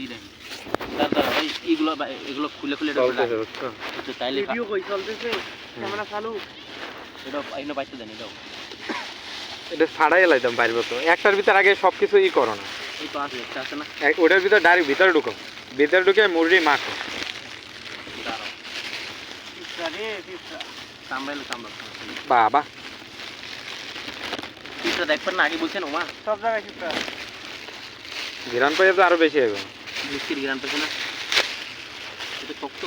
এই দেখেন দাঁড়া দাঁড়া ভাই এগুলো বা- এগুলো খুলে খুলে এটা চলতেছে রাখ। বুঝছ একটু তাইলে ভিডিও কই চলতেছে? ক্যামেরা চালু। এটা এনে বাইতে দেন এটাও। এটা ছাড়াই লাইতাম বাইরে তো একটার ভিতর আগে সব কিছু ই করো না। এই তো আছে একটা আছে না? ওটার ভিতর ডাইরেক্ট ভিতরে ঢুকো। ভিতরে ঢুকে মুরগি মাখো। বাবা। দেখবেন না আগে বলছেন ওমা। সব জায়গায় ঘিরান তো আরও বেশি হবে মিষ্টির পেছে না? এটা শক্ত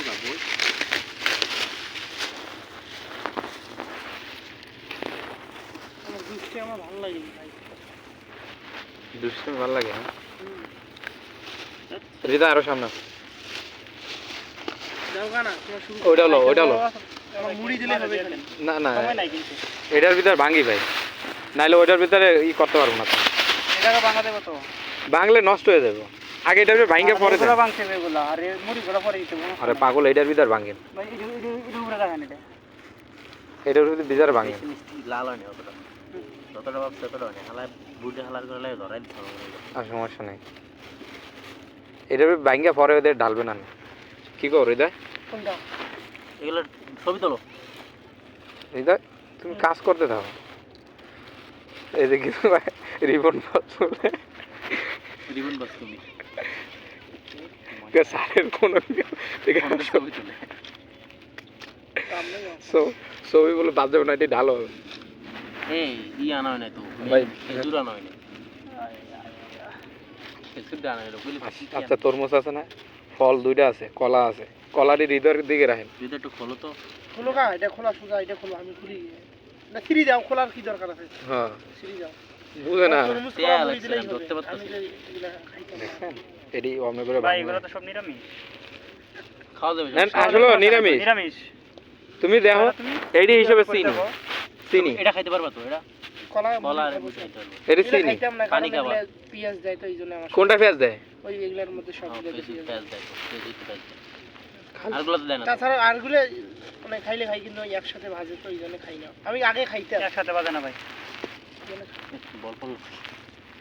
আমার ভালো লাগে ভালো লাগে হ্যাঁ হৃদয় আরও সামনে। ওইটা হলো, ওইটা হলো। না না। কিন্তু। এটার ভিতর ভাঙি ভাই। নাইলে ওইটার ভিতরে ই করতে পারব না। তো। এটাকে ভাঙা ভাঙলে নষ্ট হয়ে যাবে। আগে এটার ভিতর ভাঙে পরে দেন। আর এই মুড়িগুলো পরে দিতে আরে পাগল এটার ভিতর ভাঙেন ভাই এটা এটা এটা উপরে রাখেন এটা। এটার ভিতর ভিতরে ভাঙেন লাল হয় না অতটা। যতটা ততটা হয় না বুটে হালার করলে ধরাই দিতে আর সমস্যা নেই। এটার ভিতর ভাঙে পরে ওদের ঢালবে না। কি কর হৃদয়? কোনটা? এগুলো ছবি তোলো। হৃদয় তুমি কাজ করতে থাকো এদিকে রিবন তুলে। রিবন বাস তুমি। সারের কোনো তোলে সো- ছবি বলে বাদ যাবে না এটি ঢালো হবে। এই ই আনা হয় না তো। ভাই, খেজুর আনা হয় না খেজুরটা আনা হয় না বুঝলি আচ্ছা, আচ্ছা তরমুজ আছে না? ফল দুইটা আছে কলা আছে। কলাটি হৃদয়ের দিকে রাখেন। যদি একটু খোলো তো। খোলো গা এটা খোলা সোজা এটা খোলো আমি খুলি। না সিঁড়ি যাও খোলার কি দরকার আছে? হ্যাঁ। সিঁড়ি যাও। বুঝে না। তরমুজ তেল কলা মুড়ি আছে, দিলেই আমি হবে। ধরতে পারতেছি। আমি এটি অমনে করে ভাই এগুলো তো সব নিরামিষ। খাওয়া যাবে না, আসলে নিরামিষ। নিরামিষ। তুমি দেখো এইটি হিসেবে চিনি চিনি। এটা খাইতে পারবা তো এটা। খাইতে কোনটা পেঁয়াজ দেয়? ওই এগুলার মধ্যে সব হ্যাঁ, পেঁয়াজ- দেয় আরগুলো তো দেয় না তো। তাছাড়া আরগুলো মানে খাইলে খাই কিন্তু ওই একসাথে ভাজে তো এই জন্য খাই না। আমি আগে খাইতাম। একসাথে বাজে না ভাই। বল।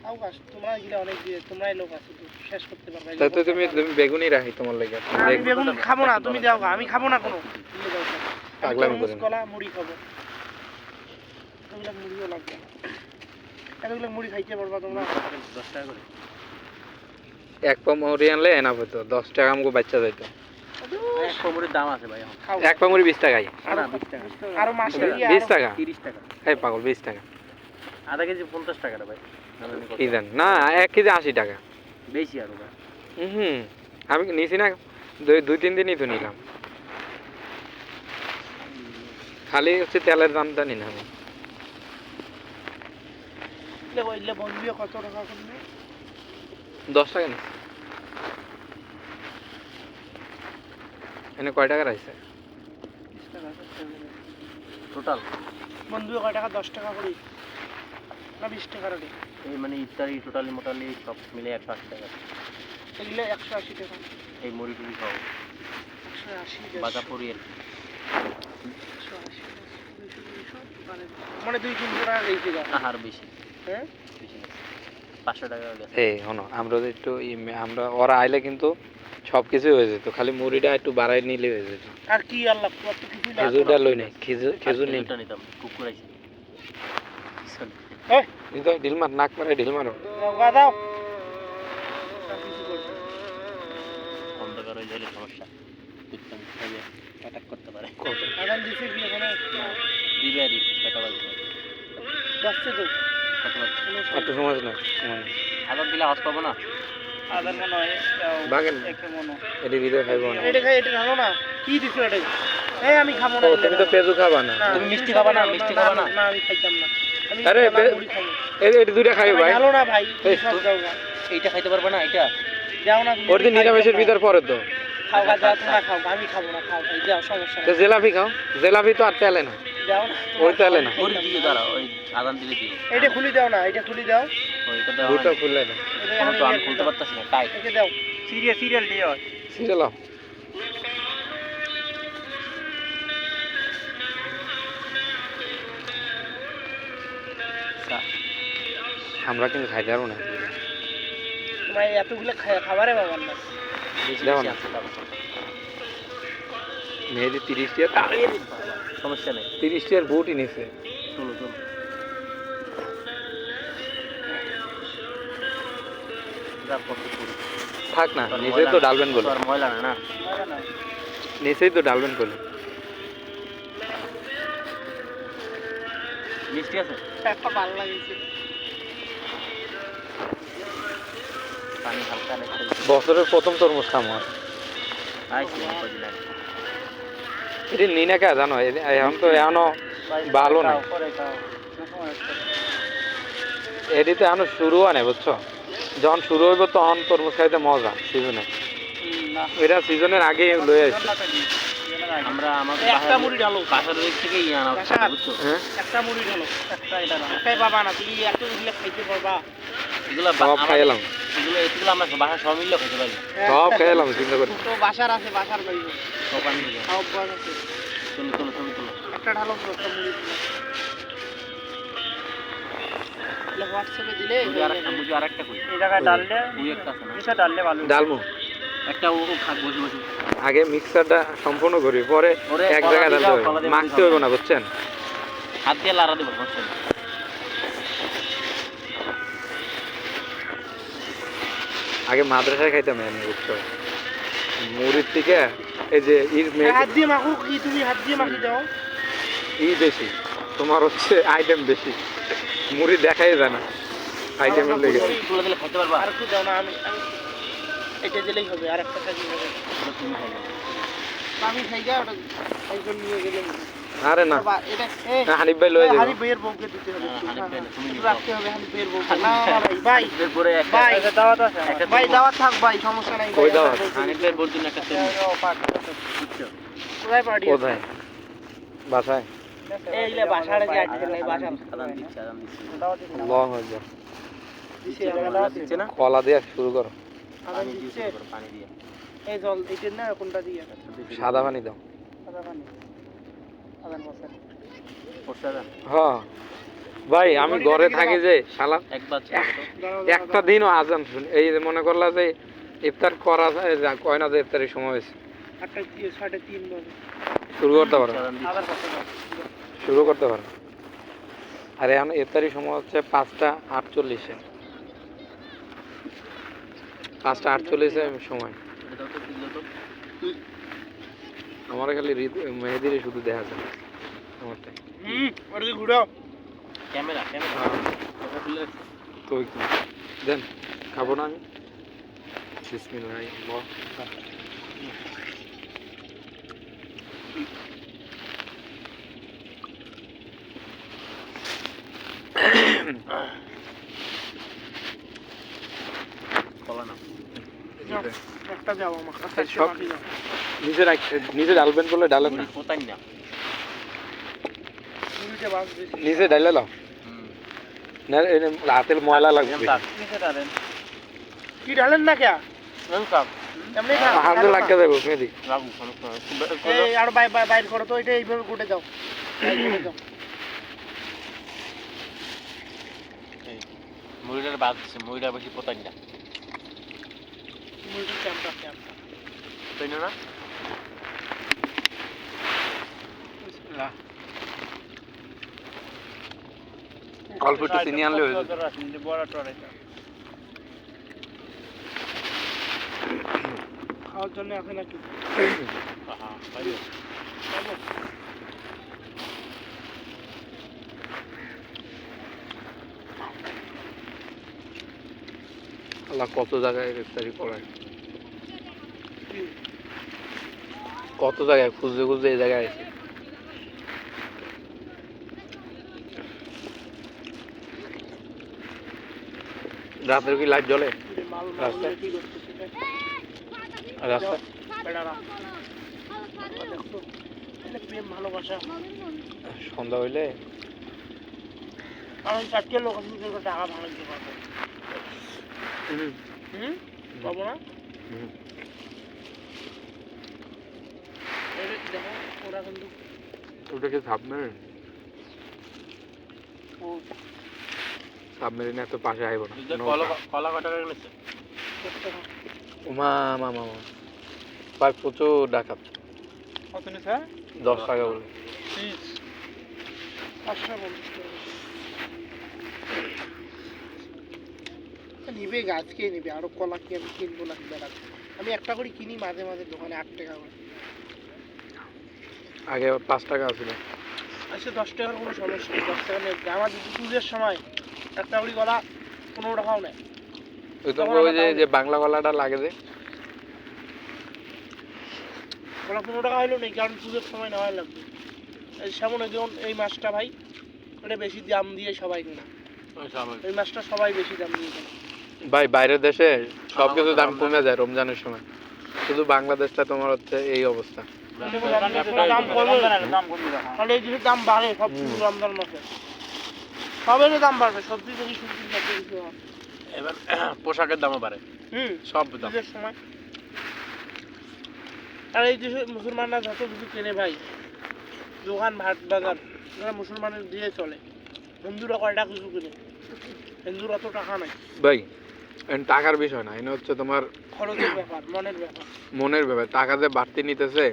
বল। তাও কাজ তোমরা এগুলা অনেক দিয়ে তোমরাই লোক আছো তো শেষ করতে পারবে তাই তো তুমি তুমি বেগুনি রাখি তোমার লেগে। আমি বেগুন খাব না তুমি দাও আমি খাব না কোনো। পাগলামি করি কলা মুড়ি খাব। এগুলা মুড়িও লাগবে এতগুলো মুড়ি খাইতে পারবা তোমরা? দশ টাকা করে। এক পা মুড়ি আনলে এনাফ হতো দশ টাকা আমাকে বাচ্চা যাইতো। এক কোমরের দাম আছে ভাই এক পা মুড়ি বিশ টাকাই। আরও বিশ টাকা। আরও মাসে বিশ টাকা? তিরিশ টাকা। এই পাগল বিশ টাকা। আধা কেজি পঞ্চাশ টাকা ভাই। জানেন কত? কি দেন। না এক কেজি আশি টাকা। বেশি আরও হুম আমি নিছি না দুই দুই তিন দিনই তো নিলাম। খালি হচ্ছে তেলের দাম জানি না আমি কত টাকা দশ টাকা নিছি। এনে কয় টাকা রাখছে বিশ টাকা ষাট টাকা করে। টোটাল বন্ধুও কয় টাকা? দশ টাকা করে। না বিশ টাকা রে এই মানে ইফতারি টোটালি মোটালি সব মিলে একশো আশি টাকা। এগুলো একশো আশি টাকা। এই মুড়ি টুড়ি খাও একশো আশি বাজা পড়ি আর একশো আশি মানে মানে দুই তিনশো টাকা আহার বেশি। হ্যাঁ? বেশি পাঁচশো টাকা এই শোনো আমরা একটু আমরা ওরা আইলে কিন্তু সব কিছুই হয়ে যেত খালি মুড়িটা একটু বাড়াই নিলে হয়ে যেত। আর কি আল্লাহ খেজুরটা লই নাই খেজুর খেজুর নিতাম কুকুর আইছে আর কিছু করবে না। অন্ধকার হয়ে গেলে সমস্যা। কুত্তা অ্যাটাক করতে পারে। দিবে আর পেটা বাজবে তো। সমাজ না আদার দিলে আওয়াজ পাবো না? আদার মনে হয় বাগেন। একে মনে এটি না। এটা খাই এটা না। কি দিছো এটা এই আমি খাব না তুমি তো খাবা না। তুমি মিষ্টি খাবা না, মিষ্টি খাবা না? না আমি খাইতাম না। আরে, এটি দুইটা খাইবে ভাই। ভালো না ভাই এই, সব যাও গা। এইটা খাইতে পারবে না এটা যাও না ওর দিন নিরামিষের ভিতর পরে তো। খাও গা তোমরা খাও আমি খাব না খাও ভাই যাও সমস্যা নেই। জেলাপি খাও। জেলাপি তো আর তেলে না। যাও না ওই তেলে না। ওর দিকে দাঁড়া ওই আদান দিলে দিও। এটা খুলি দাও না এটা খুলি দাও। ওইটা। খুললে না। এটা তো আমি খুলতে পারতেছি না টাইট একে দাও। সিরিয়াল সিরিয়াল দিয়ে সিরিয়াল আমরা কিন্তু খাইতে পারব না। মানে এতগুলো খাবারে পাবার না দেখো না। মেহেদি তিরিশ টিয়ার সমস্যা নেই। তিরিশ টিয়ার বুটই নিছে চলো থাক না নিচেই তো ডালবেন বলে। ময়লা না না। নিচেই তো ডালবেন বলে। মিষ্টি আছে? একটা ভালো লাগছে। পানি হালকা রেখে বছরের প্রথম তরমুজ খামো এটি নি। না কে জানো? এখন তো এখনও ভালো না। এটি তো এখনও শুরু হয় না বুঝছ? যখন শুরু হইব তখন তরমুজ খাইতে মজা সিজনে এটা সিজনের আগে লয়ে আসছে। আমরা আমাদের একটা মুড়ি ঢালো। বাসার দিক থেকে ইয়ে আনা বুঝছ? হ্যাঁ? একটা মুড়ি ঢালো। একটা এটা না একটাই পাবা না তুমি এতগুলো খাইতে পারবা। এগুলো সব বা- খাই এলাম এগুলো এগুলো আমরা বাসা সব মিললে খেতে পারি। সব খাই এলাম চিন্তা করি তো বাসার আছে বাসার বাইরে সব পানি দিয়ে বাস আছে। চলো চলো চলো চলো। একটা ঢালো একটা মুড়ি হোয়াটসঅ্যাপে দিলে মুজি আর একটা মুজি কই এই জায়গায় ডাললে একটা আছে না? নিচে ডাললে ভালো ডালমু। একটা ও ও খাক বসে বসে। আগে মিক্সারটা সম্পূর্ণ করি পরে এক জায়গায় ডালতে হবে। মাখতে হইব না বুঝছেন? হাত দিয়ে লাড়া দেবো আগে মাদ্রাসায় খাইতাম এমনি বুঝছ? মুড়ির থেকে এই যে মে- হাত দিয়ে মাখো কি? তুমি হাত দিয়ে মাখি দাও। ই বেশি। তোমার হচ্ছে আইটেম বেশি। মুড়ি দেখাই যায় না। আইটেমের লেগে। খেতে পারবা আর একটু দাও না আমি এটা দিলেই হবে আর একটা খাবে আমি খাই গা ওটা একজন নিয়ে গেলেন আরে না। এ হানিফ ভাই লয়ে যাব। ভাইয়ের বউকে দিতে হবে হ্যাঁ, হানিফ ভাই না, তুমি একটু নিতে রাখতে হবে হানি ভাইয়ের বউকে। না না, ভাই ভাই। এরপরে একটা ভাই এটা দাওয়াত আছে ভাই দাওয়াত থাক ভাই সমস্যা নাই। কই দাওয়াত? হানিফ ভাইয়ের বোর জন্য একটা তেল এটা ও পাট আছে। বুঝছ কোথায় পার্টি কোথায়? বাসায়? যে আটকে নাই দিচ্ছে দিচ্ছে। হয়ে দিছে আমরা দাওয়াত দিচ্ছে। না? কলা দিয়ে শুরু করো। পানি দিয়ে দিচ্ছে। শুরু করো, পানি দিয়ে। এই জল দিতে না কোনটা দিয়ে? সাদা পানি দাও। সাদা পানি। আদান বসে। করছে আদান হ ভাই আমি ঘরে থাকি যে শালা। একটা দিনও আজান শুনি এই যে মনে করলা যে ইফতার করা যায়, কয় না যে ইফতারের সময় হয়েছে। শুরু করতে পারো। শুরু করতে পারো। আর এখন ইফতারি সময় হচ্ছে পাঁচটা আটচল্লিশে। পাঁচটা আটচল্লিশে সময়। আমার খালি মেহেদিরে শুধু দেখা যায়। আমারটাই। হুম ওটা দিয়ে ঘুরাও। Camera camera. হ্যাঁ, তো দেন খাব না আমি। বিসমিল্লাহ সব- মাখি দাও। নিজে রাখ নিজে ডালবেন বলে ডালেন না। কোথায় না? মুড়িটা বাস বেশি নিজে ডালে লাও। হুম না হাতের ময়লা লাগবে। নিচে ডালেন। না কে এরকম এমনি হাতে লাগতে দেবো মেহেদি রাখু সমস্যা নেই। খুব বেশি এই আর বাই বাই বাইর করো তো এটা এইভাবে গুটে যাও। এই গুটে যাও। এই, মুড়িটার বাদ বেশি পোতাই তাই না? অল্প একটু চিনি আনলে হয়ে বড় টড়াইটা। খাওয়ার জন্য আছে নাকি? আল্লাহ কত জায়গায় ইফতারি করায় কত জায়গায় খুঁজতে খুঁজতে এই জায়গায় আছে রাতের কি লাইট জ্বলে? রাস্তায়? রাস্তায়? সন্ধ্যা হইলে? চারটে লোক টাকা ভালো দিতে পারবে হুম। পাবো না দেখো ওরা কিন্তু ওটা কি সাবমেরিন ও সাবমেরিন এত পাশে আইব না। কলা কলা কটা টাকা মা মা মা ভাই প্রচুর ডাকাত। কত নিছে দশ টাকা বলে। পাঁচশো পঞ্চাশ টাকা নিবে নিবে আরও কলা কি আমি কিনবো না বেড়াতে আমি একটা করে কিনি মাঝে মাঝে দোকানে আট টাকা করে। আগে পাঁচ টাকা ছিল আচ্ছা দশ টাকার কোনো সমস্যা নেই দশ টাকা নেই। আমার যদি পুজোর সময় একটা করে কলা পনেরো টাকাও নেয় ওই তো তখন ওই আমরা যে যে বাংলা গলাটা লাগে যে। কলা পনেরো টাকা হইলেও নেই কারণ পুজোর সময় নেওয়া লাগবে। সেমন যেমন এই মাছটা ভাই এটা বেশি দাম দিয়ে সবাই কেনা। এই মাছটা সবাই বেশি দাম দিয়ে কেনে। ভাই বাইরের দেশে সব কিছু দাম কমে যায় রমজানের সময়। শুধু বাংলাদেশটা তোমার হচ্ছে এই অবস্থা। দাম কমে দাম কমে দেখা তাহলে এই জিনিসের দাম বাড়ে সব কিছু রমজান মাসে। সবেরই দাম বাড়বে সবজি থেকে। এবার পোশাকের দামও বাড়ে। হুম সব দাম। সময়। আর এই দেশে মুসলমানরা যত কিছু কেনে ভাই দোকান ভাট বাজার এরা মুসলমানের দিয়ে চলে। হিন্দুরা কয়টা কিছু কিনে? হিন্দুরা তো টাকা নাই। ভাই টাকার বিষয় না এনে হচ্ছে তোমার খরচের ব্যাপার মনের ব্যাপার। মনের ব্যাপার টাকা যে বাড়তি নিতেছে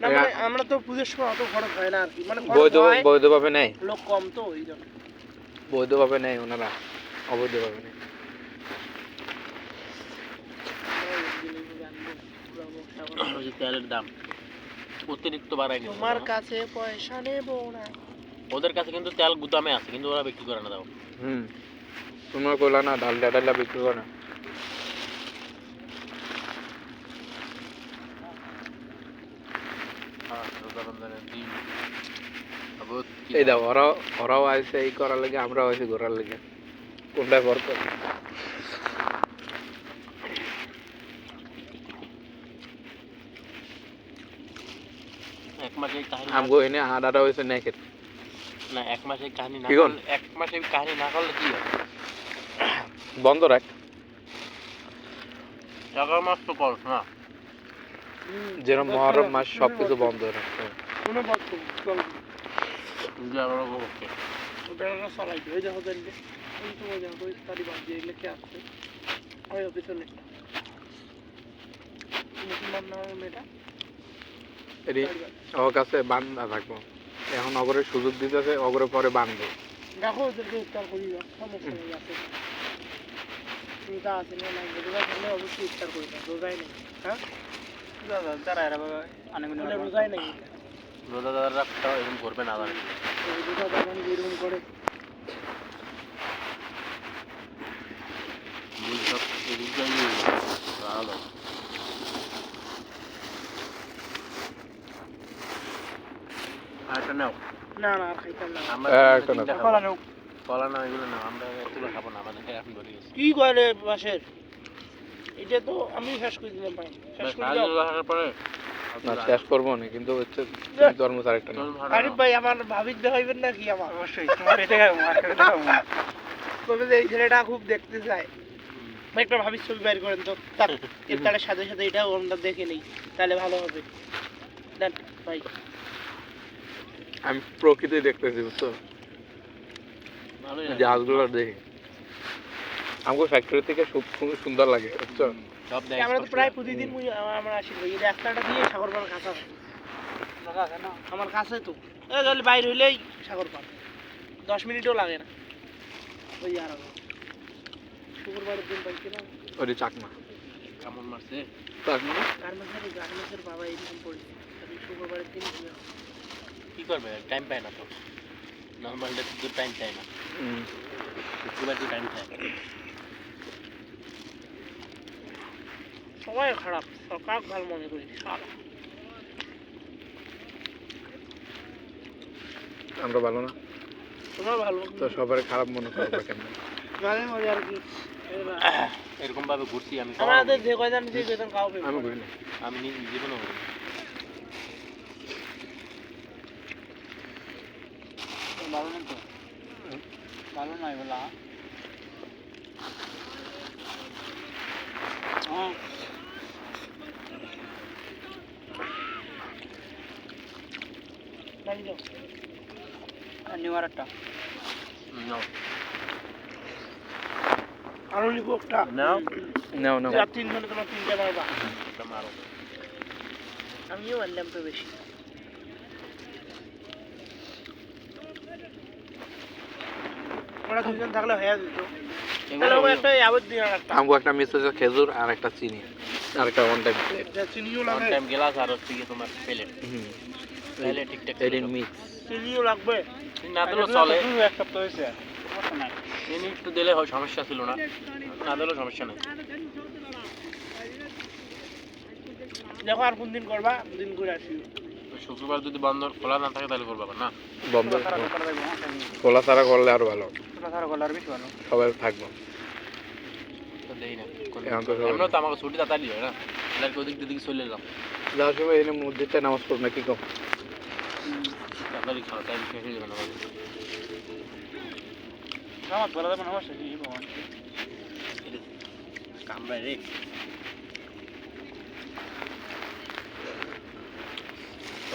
মানে আমরা তো পুজোর সময় অত খরচ হয় না আর কি। মানে বৈধভাবে নেয়। লোক কম তো ওই জন্য। বৈধভাবে নেয় ওনারা অবৈধভাবে নেয় তেলের দাম অতিরিক্ত বাড়ায় তোমার কাছে পয়সা নেব না। ওদের কাছে কিন্তু তেল গুদামে আছে কিন্তু ওরা বিক্রি করে না দাও। হুম। তোমার কইলা না ডাল ডালটা বিক্রি করে না হ্যাঁ রোজা রমজানের দিন তারপর কি এই দাও ওরাও ওরাও আইসে এই করার লেগে আমরাও আইসি ঘোরার লেগে। কোনটা কাহিনী আমগো এনে হয়েছে না এক মাসে কাহিনী না? এক কাহিনী না করলে কি হবে? বন্ধ রাখ। টাকা মাস তো কর না? যেরকম মহরম মাস বন্ধ রাখতে হবে। কোনো ওই বাদ দিয়ে এগুলো কে আসছে? ওই মুসলমান নামের মেয়েটা। ওর কাছে বান্ধা থাকব। এখন অগরের সুযোগ দিতেছে অগরে পরে বান্ধব দেখো ওদেরকে ইফতার করি সমস্যা নেই আছে না নাই রোজা থাকলে অবশ্যই ইফতার করি রোজাই নেই। হ্যাঁ? যারা এরা অনেক রোজা দাদারা এরকম করবে না রোজা এরকম করে ভুল আরেকটা নাও। না না খাইতাম না আমরা হ্যাঁ, নাও। কলা না এগুলো না আমরা এগুলো খাব না আমাদের এখন ধরে গেছি। কি করে বাসের এটা তো আমি শেষ করে দিলাম ভাই শেষ করে দাও না শেষ করব না কিন্তু হচ্ছে ধর্ম আরেকটা না। আরিফ ভাই আমার ভাবির দেখাইবেন নাকি আমার? অবশ্যই তোমার এটা তবে যে এই ছেলেটা খুব দেখতে চায়। ভাই একটা ভাবির ছবি বাইর করেন তো। তার ইফতারের সাথে সাথে এটাও আমরা দেখে নেই। তাহলে ভালো হবে। দেন ভাই। আমি প্রকৃতি দেখতেছি বুঝছ? ভালোই জাহাজগুলো দেখি। আমাকে ফ্যাক্টরি থেকে খুব সুন্দর লাগে বুঝছ? আমরা তো প্রায় প্রতিদিন আমরা আসি এই রাস্তাটা দিয়ে সাগর পাড় কাছে। দেখা আছে না? আমার কাছে তো। এই তাহলে বাইরে হইলেই সাগর পাড়। দশ মিনিটও লাগে না। ওই আর। শুক্রবারের দিন পাইছি না ওটি চাকমা। কেমন মারছে? চাকমা? গার্মেন্টসের গার্মেন্টসের বাবা এরকম পড়েছে আমি শুক্রবারের দিন। কি করবে? টাইম পায় না তো। নর্মাল ডে তো টাইম চায় না। হুম। শুক্রবার তো টাইম চায় সময় খারাপ সকাল ভালো মনে করি আমরা ভালো না? তোমার ভালো? তো সবার খারাপ মনে করব কেন মাঝে আর কি। এরকম ভাবে ঘুরছি আমি আমাদের যে কয়জন যে কয়জন খাওয়া আমি ঘুরি না। আমি নিজে জীবনে করি ভালো না তো? ভালো নয় বলা। হ্যাঁ বাড়ি যাও আর একটা নাও আরও লিখো একটা নাও নাও নাও আর তিনজনে তোমার তিনটে মারবা। মারো। আমিও মারলাম তো বেশি। ওরা দুজন থাকলে হয়ে যেত। আমগো একটা মিস হয়েছে খেজুর আর একটা চিনি। আর একটা ওয়ান টাইম প্লেট যা চিনিও ওয়ান টাইম গ্লাস আর হচ্ছে তোমার প্লেট হুম। তাহলে ঠিকঠাক মিক্স চিনিও লাগবে। না দিলেও চলে। এক সপ্তাহ হয়েছে। সমস্যা নাই। চিনি একটু দিলে হয় সমস্যা ছিল না। না দিলেও সমস্যা নেই। দেখো আর কোন দিন করবা? দিন করে আসি। শুক্রবার যদি বন্ধ খোলা না থাকে তাহলে করব না? বন্ধ। খোলা ছাড়া করলে আরও ভালো। খোলা ছাড়া করলে আর বেশি ভালো। সবাই থাকব। না তো ছুটি তাড়াতাড়ি হয় না? তাহলে ওদিক দিদিকে চলে এলাম। যাওয়ার সময় এনে মসজিদে নামাজ পড়ব না কি কম? শেষ হয়ে যাবে না আমাদের। আমার বলা যাবে না সমস্যা কি ভগবান কামড়ায় রে।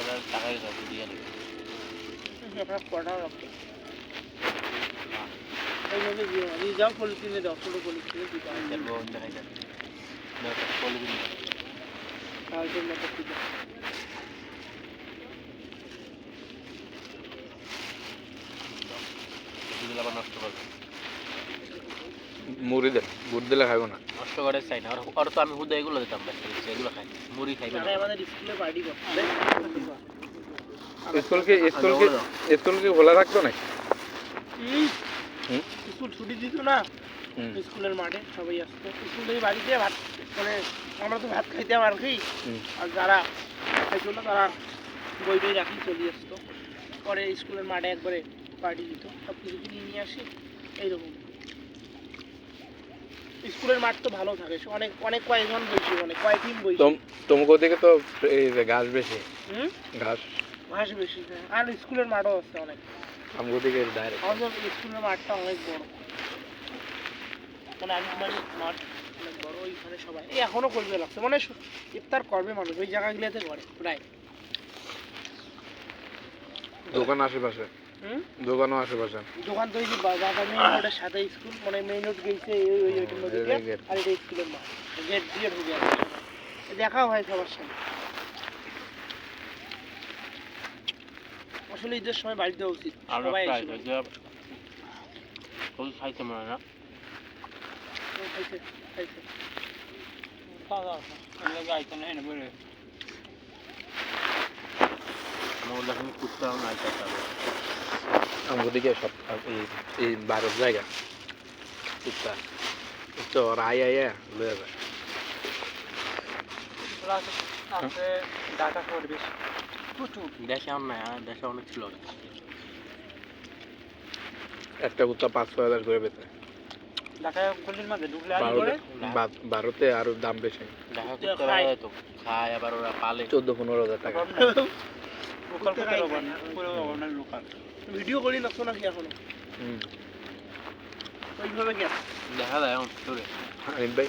আর টাকাই যাবে দিয়ে নেবে। আপনার কটা রাখতে যাও পলিথিনে দাও ছোটো পলিথিনে দিতে হয় দেখব দেখাই যাবে না তো বলে দিন কালকের মতো দিতে দিলে আবার নষ্ট করবে মুড়ি দেন বুট দিলে খাইবো না। নষ্ট করে চাই না আর- আর তো আমি হুদা এগুলো দিতাম এগুলো খাই মুড়ি খাইবে না। মানে আমাদের স্কুলে পার্টি করতে। স্কুল কি স্কুল কি স্কুল কি খোলা থাকতো না স্কুল ছুটি দিত না। স্কুলের মাঠে সবাই আসতো। স্কুল থেকে বাড়িতে ভাত মানে আমরা তো ভাত খাইতাম আর কি। আর যারা খাইতো না তারা বই টই রাখি চলে আসতো। পরে স্কুলের মাঠে একবারে পার্টি দিত। সব কিছু কিনে নিয়ে আসি এইরকম। স্কুলের মাঠ তো ভালো থাকে অনেক অনেক কয়েকজন বইছি অনেক কয়েক টিম বইছি। তোম তোমাকে ওদিকে তো এই যে ঘাস বেশি। হুম? ঘাস। ঘাস বেশি আর স্কুলের মাঠও আছে অনেক। আমাকে ওদিকে ডাইরেক্ট আমাদের স্কুলের মাঠটা অনেক বড়। মানে আলিমারি মাঠ অনেক বড় ওইখানে সবাই এই এখনও করবে লাগছে। মানে ইফতার করবে মানুষ ওই জায়গাগুলোতে করে প্রায়। দোকান আশেপাশে। দোকানও আশেপাশে দোকান তো ওই যে বা- মেইন রোডের সাথে স্কুল মানে মেইন রোড গেছে এই ওই ওইটার মধ্যে দিয়ে, আর এটা স্কুলের মাঠ। গেট দিয়ে ঢুকে আছে দেখা হয় সবার সাথে আসলে ঈদের সময় বাড়িতে দেওয়া উচিত সবাই ওই খাইতে মনে না? খাইছে খাইছে। খাওয়া দাওয়া আইতে না এনে বলে আমার এখন কুত্তা নাই। ওদিকে সব এই জায়গা। তো আই আই লয়ে যায় দেশে অনেক ছিল একটা কুত্তা পাঁচ ছয় হাজার করে পেতে। বারোতে আরও দাম বেশি। দেখা খায়। পারে তো খায় আবার ওরা পালে। চোদ্দ পনেরো হাজার টাকা। লোকাল না না লোকাল। ভিডিও করি নাকছো নাকি এখনও ওইভাবে কেন দেখা যায় এখন তোরে আনিস ভাই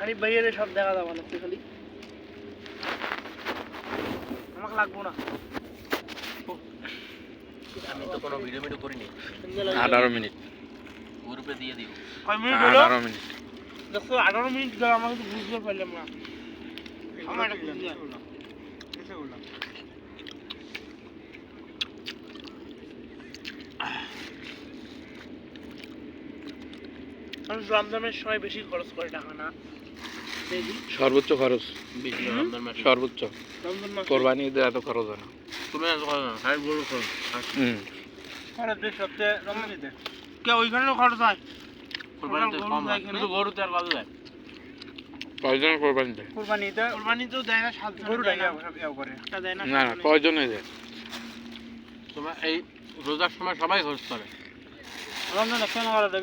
আরে বাইরে সব দেখা যাবে না খালি আমাকে লাগবো না। আমি তো কোনো ভিডিও ভিডিও করিনি। আঠারো মিনিট। গ্রুপে দিয়ে দিব কয় মিনিট হলো? আঠারো মিনিট। দেখো আঠারো মিনিট আমরা বুঝতে পারলাম না আমার একটা মানুষ রমজানের সময় বেশি খরচ করে টাকা না সর্বোচ্চ খরচ? রমজান সর্বোচ্চ। কোরবানি ঈদে এত খরচ হয় না। তুমি এত করো না হাই গরু খরচ। বেশ সবচেয়ে রমজানিতে কে ওইখানেও খরচ হয়? কোরবানিতে কম কিন্তু গরুতে আর ভালো যায় কয়জনের কোরবানিতে? কোরবানিতে? কোরবানি দেয় না সাত গরু দেয় না। করে। একটা দেয় না না না সাতজনে। কয়জন যায় তোমার এই রোজার সময় সবাই খরচ করে। রমজানে কেন আলাদা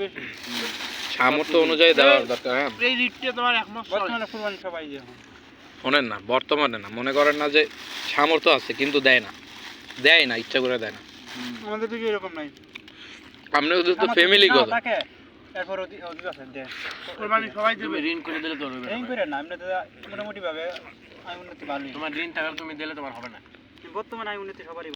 বেশি সামর্থ্য অনুযায়ী দেওয়ার দরকার হ্যাঁ। এই রিটটা তোমার এক মাস বর্তমানে কোরবানি সবাই দিয়ে শোনেন না বর্তমানে না মনে করেন না যে সামর্থ্য আছে কিন্তু দেয় না। দেয় না ইচ্ছা করে দেয় না। আমাদের দিকে এরকম নাই। আপনি ওদের তো ফ্যামিলি কত এরপর ওদি- আছে দেয়। কোরবানি সবাই দেবে। ঋণ করে দিলে হবে এই করে না তো মোটামুটি ভাবে আই উন্নতি ভালোই তোমার ঋণ টাকা তুমি দিলে তোমার হবে না। বর্তমানে আই উন্নতি সবারই